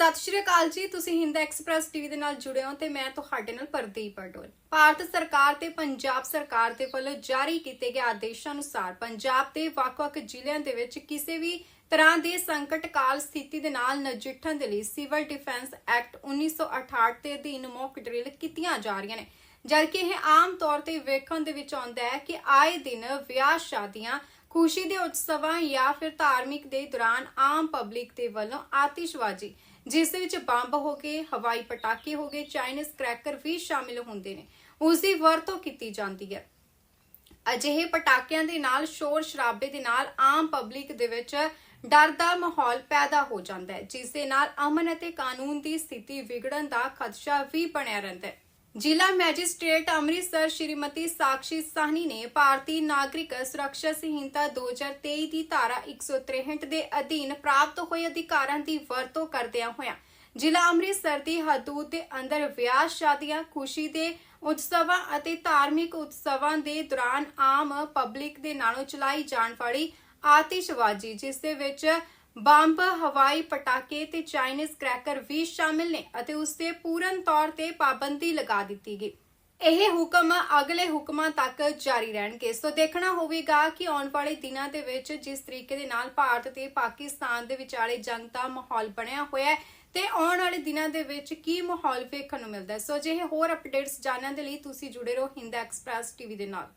ਸਤਿ ਸ਼੍ਰੀ ਅਕਾਲ ਜੀ, ਤੁਸੀਂ ਹਿੰਦ ਐਕਸਪ੍ਰੈਸ ਟੀਵੀ ਦੇ ਨਾਲ ਜੁੜੇ ਹੋ ਤੇ ਮੈਂ ਤੁਹਾਡੇ ਨਾਲ ਪ੍ਰਦੀਪ ਪਟੋਲ। ਭਾਰਤ ਸਰਕਾਰ ਤੇ ਪੰਜਾਬ ਸਰਕਾਰ ਦੇ ਵੱਲੋਂ ਜਾਰੀ ਕੀਤੇ ਗਏ ਆਦੇਸ਼ਾਂ ਅਨੁਸਾਰ ਪੰਜਾਬ ਦੇ ਵੱਖ-ਵੱਖ ਜ਼ਿਲ੍ਹਿਆਂ ਦੇ ਵਿੱਚ ਕਿਸੇ ਵੀ ਤਰ੍ਹਾਂ ਦੀ ਸੰਕਟ ਕਾਲ ਸਥਿਤੀ ਦੇ ਨਾਲ ਨਜਿੱਠਣ ਦੇ ਲਈ ਸਿਵਲ ਡਿਫੈਂਸ ਐਕਟ 1968 ਦੇ ਅਧੀਨ ਮੌਕ ਡਰਿਲ ਕੀਤੀਆਂ ਜਾ ਰਹੀਆਂ ਨੇ। ਜਦਕਿ ਇਹ ਆਮ ਤੌਰ ਤੇ ਵੇਖਣ ਦੇ ਵਿੱਚ ਆਉਂਦਾ ਹੈ ਕਿ ਆਏ ਦਿਨ ਵਿਆਹ ਸ਼ਾਦੀਆਂ ਖੁਸ਼ੀ ਦੇ ਉਤਸਵਾਂ ਜਾਂ ਫਿਰ ਧਾਰਮਿਕ ਦੇ ਦੌਰਾਨ ਆਮ ਪਬਲਿਕ ਦੇ ਵੱਲੋਂ ਆਤਿਸ਼ਬਾਜ਼ੀ, ਜਿਸ ਦੇ ਵਿੱਚ ਬੰਬ ਹੋ ਗਏ ਹਵਾਈ ਪਟਾਕੇ ਹੋ ਗਏ, ਚਾਈਨੀਜ਼ ਕ੍ਰੈਕਰ ਵੀ ਸ਼ਾਮਿਲ ਹੁੰਦੇ ਨੇ, ਉਸ ਦੀ ਵਰਤੋਂ ਕੀਤੀ ਜਾਂਦੀ ਹੈ। ਅਜਿਹੇ ਪਟਾਕਿਆਂ ਦੇ ਨਾਲ, ਸ਼ੋਰ ਸ਼ਰਾਬੇ ਦੇ ਨਾਲ ਆਮ ਪਬਲਿਕ ਦੇ ਵਿੱਚ ਡਰ ਦਾ ਮਾਹੌਲ ਪੈਦਾ ਹੋ ਜਾਂਦਾ ਹੈ, ਜਿਸ ਦੇ ਨਾਲ ਅਮਨ ਅਤੇ ਕਾਨੂੰਨ ਦੀ ਸਥਿਤੀ ਵਿਗੜਨ ਦਾ ਖਦਸ਼ਾ ਵੀ ਬਣਿਆ ਰਹਿੰਦਾ ਹੈ। ਜ਼ਿਲ੍ਹਾ ਮੈਜਿਸਟ੍ਰੇਟ ਅੰਮ੍ਰਿਤਸਰ ਸ਼੍ਰੀਮਤੀ ਸਾਕਸ਼ੀ ਸਾਹਨੀ ਨੇ ਭਾਰਤੀ ਨਾਗਰਿਕ ਸੁਰੱਖਿਆ ਸੰਹਿਤਾ 2023 ਦੀ ਧਾਰਾ 163 ਦੇ ਅਧੀਨ ਪ੍ਰਾਪਤ ਹੋਏ ਅਧਿਕਾਰਾਂ ਦੀ ਵਰਤੋਂ ਕਰਦਿਆਂ ਹੋਇਆਂ ਜ਼ਿਲ੍ਹਾ ਅੰਮ੍ਰਿਤਸਰ ਦੀ ਹਦੂਦ ਦੇ ਅੰਦਰ ਵਿਆਹ ਸ਼ਾਦੀਆਂ ਖੁਸ਼ੀ ਦੇ ਉਤਸਵਾਂ ਅਤੇ ਧਾਰਮਿਕ ਉਤਸਵਾਂ ਦੇ ਦੌਰਾਨ ਆਮ ਪਬਲਿਕ ਦੇ ਨਾਲੋਂ ਚਲਾਈ ਜਾਣ ਵਾਲੀ ਆਤਿਸ਼ਬਾਜ਼ੀ ਜਿਸ ਦੇ ਵਿੱਚ ਬੰਬ, ਹਵਾਈ ਪਟਾਕੇ ਤੇ ਚਾਈਨੀਜ਼ ਕਰੈਕਰ ਵੀ ਸ਼ਾਮਿਲ ਨੇ ਅਤੇ ਉਸ ਤੇ ਪੂਰਨ ਤੌਰ ਤੇ ਪਾਬੰਦੀ ਲਗਾ ਦਿੱਤੀ ਗਈ। ਇਹ ਹੁਕਮ ਅਗਲੇ ਹੁਕਮਾਂ ਤੱਕ ਜਾਰੀ ਰਹਿਣਗੇ। ਸੋ ਦੇਖਣਾ ਹੋਵੇਗਾ ਕਿ ਆਉਣ ਵਾਲੇ ਦਿਨਾਂ ਦੇ ਵਿੱਚ ਜਿਸ ਤਰੀਕੇ ਦੇ ਨਾਲ ਭਾਰਤ ਤੇ ਪਾਕਿਸਤਾਨ ਦੇ ਵਿਚਾਲੇ ਜੰਗ ਦਾ ਮਾਹੌਲ ਬਣਿਆ ਹੋਇਆ ਹੈ ਤੇ ਆਉਣ ਵਾਲੇ ਦਿਨਾਂ ਦੇ ਵਿੱਚ ਕੀ ਮਾਹੌਲ ਵੇਖਣ ਨੂੰ ਮਿਲਦਾ ਹੈ। ਸੋ ਜਿਹੇ ਹੋਰ ਅਪਡੇਟਸ ਜਾਣਨ ਦੇ ਲਈ ਤੁਸੀਂ ਜੁੜੇ ਰਹੋ ਹਿੰਦ ਐਕਸਪ੍ਰੈਸ ਟੀਵੀ ਦੇ ਨਾਲ।